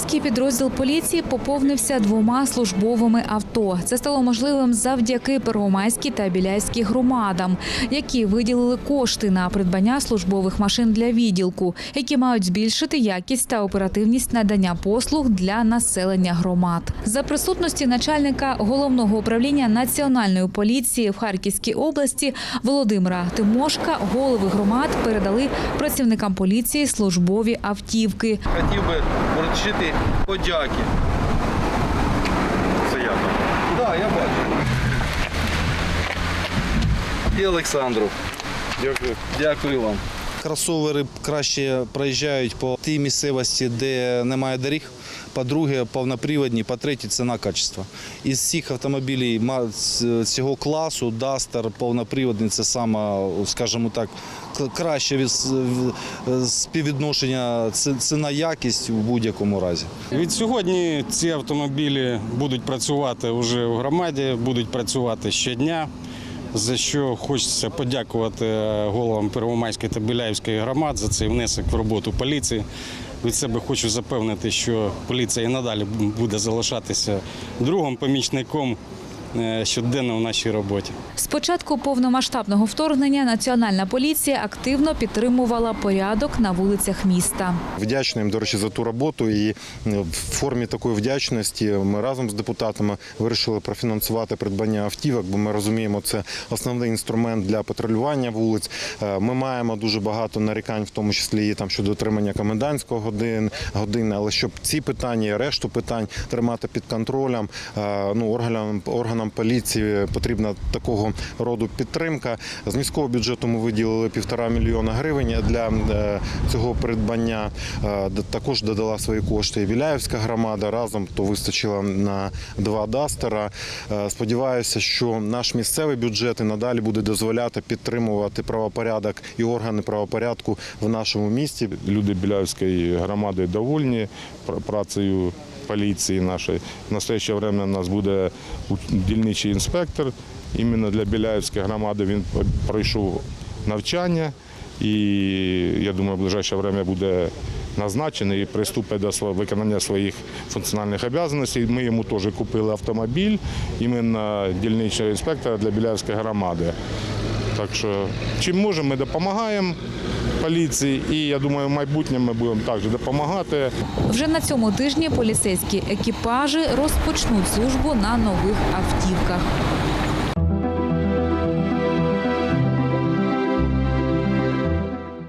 Первомайський підрозділ поліції поповнився двома службовими авто. Це стало можливим завдяки Первомайській та Біляйській громадам, які виділили кошти на придбання службових машин для відділку, які мають збільшити якість та оперативність надання послуг для населення громад. За присутності начальника головного управління національної поліції в Харківській області Володимира Тимошка голови громад передали працівникам поліції службові автівки. Хотів би вручити подяки. Це я. Так, да, я бачу. І Олександру. Дякую. Дякую вам. Кросовери краще проїжджають по тій місцевості, де немає доріг. По-друге, повноприводні, по-третє, ціна качества. Із всіх автомобілів цього класу Duster повноприводний це саме, скажімо так, краще від- співвідношення ціна-якість у будь-якому разі. Від сьогодні ці автомобілі будуть працювати вже у громаді, будуть працювати щодня. За що хочеться подякувати головам Первомайської та Біляївської громад за цей внесок в роботу поліції. Від себе хочу запевнити, що поліція і надалі буде залишатися другим помічником е, щоденно в нашій роботі. З початку повномасштабного вторгнення Національна поліція активно підтримувала порядок на вулицях міста. Вдячний їм, до речі, за ту роботу. І е, в формі такої вдячності ми разом з депутатами вирішили профінансувати придбання автівок, бо ми розуміємо, це основний інструмент для патрулювання вулиць. Е, Ми маємо дуже багато нарікань, в тому числі і там щодо отримання комендантського годин, години. Але щоб ці питання, і решту питань тримати під контролем, е, ну органам органам поліції потрібна такого роду підтримка. З міського бюджету ми виділили півтора мільйона гривень для е, цього придбання. Е, Також додала свої кошти і Віляївська громада. Разом то вистачило на два дастера. Е, Сподіваюся, що наш місцевий бюджет і надалі буде дозволяти підтримувати правопорядок і органи правопорядку в нашому місті. Люди Біляївської громади довольні працею поліції нашої. В настояще время у нас буде дільничий інспектор. Іменно для Біляївської громади він пройшов навчання і я думаю, в ближайше время буде назначений і приступить до виконання своїх функціональних обов'язків. Ми йому теж купили автомобіль іменно дільничного інспектора для Біляївської громади. Так що чим можемо, ми допомагаємо поліції, і я думаю, в майбутньому ми будемо також допомагати. Вже на цьому тижні поліцейські екіпажі розпочнуть службу на нових автівках.